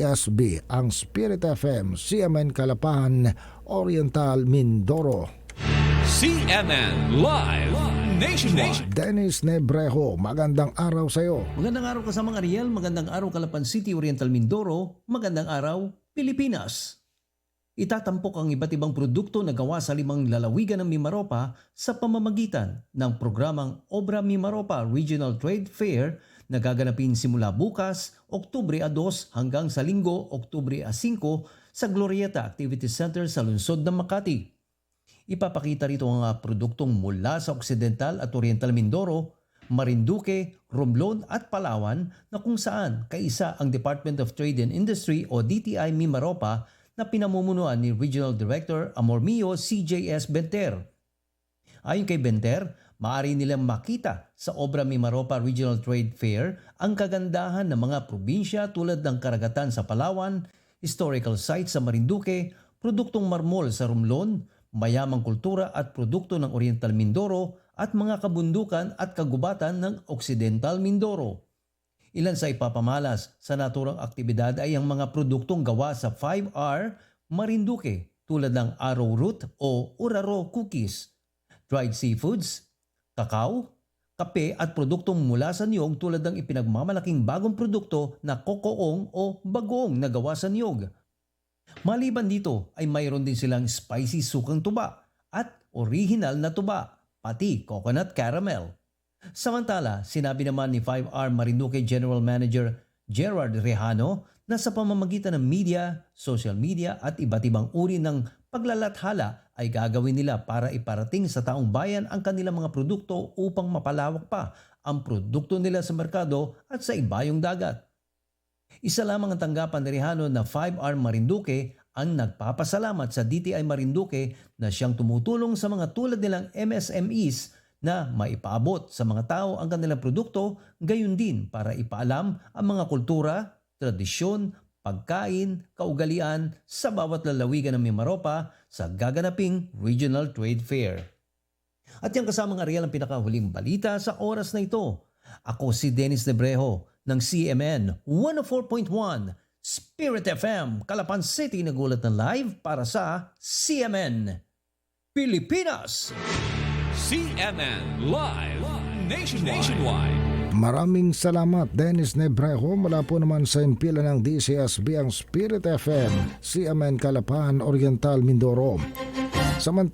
SB, ang Spirit FM, CMN Kalapan, Oriental Mindoro. CNN Live Nationwide. Dennis Nebrejo, magandang araw sa iyo. Magandang araw kasamang Ariel, magandang araw Calapan City, Oriental Mindoro, magandang araw Pilipinas. Itatampok ang iba't ibang produkto na gawa sa limang lalawigan ng Mimaropa sa pamamagitan ng programang Obra Mimaropa Regional Trade Fair na gaganapin simula bukas, Oktubre 2 hanggang sa linggo, Oktubre 5 sa Glorieta Activity Center sa lungsod ng Makati. Ipapakita rito ang mga produktong mula sa Occidental at Oriental Mindoro, Marinduque, Romblon at Palawan na kung saan kaisa ang Department of Trade and Industry o DTI Mimaropa na pinamumunuan ni Regional Director Amormio CJS Benter. Ayon kay Benter, maaari nilang makita sa Obra Mimaropa Regional Trade Fair ang kagandahan ng mga probinsya tulad ng karagatan sa Palawan, historical sites sa Marinduque, produktong marmol sa Romblon, mayamang kultura at produkto ng Oriental Mindoro at mga kabundukan at kagubatan ng Occidental Mindoro. Ilan sa ipapamalas sa naturang aktibidad ay ang mga produktong gawa sa 5R Marinduque tulad ng arrowroot o uraro cookies, dried seafoods, kakao, kape at produktong mula sa niyog tulad ng ipinagmamalaking bagong produkto na kokoong o bagoong na gawa sa niyog. Maliban dito ay mayroon din silang spicy sukang tuba at original na tuba, pati coconut caramel. Samantala, sinabi naman ni 5R Marinduque General Manager Gerard Rehano na sa pamamagitan ng media, social media at iba't ibang uri ng paglalathala ay gagawin nila para iparating sa taong bayan ang kanilang mga produkto upang mapalawak pa ang produkto nila sa merkado at sa ibayong dagat. Isa lamang ang tanggapan ni Rehano na 5R Marinduque ang nagpapasalamat sa DTI Marinduque na siyang tumutulong sa mga tulad nilang MSMEs na maipaabot sa mga tao ang kanilang produkto, gayon din para ipaalam ang mga kultura, tradisyon, pagkain, kaugalian sa bawat lalawigan ng Mimaropa sa gaganaping Regional Trade Fair. At yan kasamang Ariel ang pinakahuling balita sa oras na ito. Ako si Dennis Lebrejo ng CMN 104.1 Spirit FM, Calapan City nagulat na live para sa CMN Pilipinas. CNN Live Nationwide. Maraming salamat Dennis Nebrejo mula po naman sa impila ng DCSB ang Spirit FM, CMN Kalapan, Oriental Mindoro. Samantala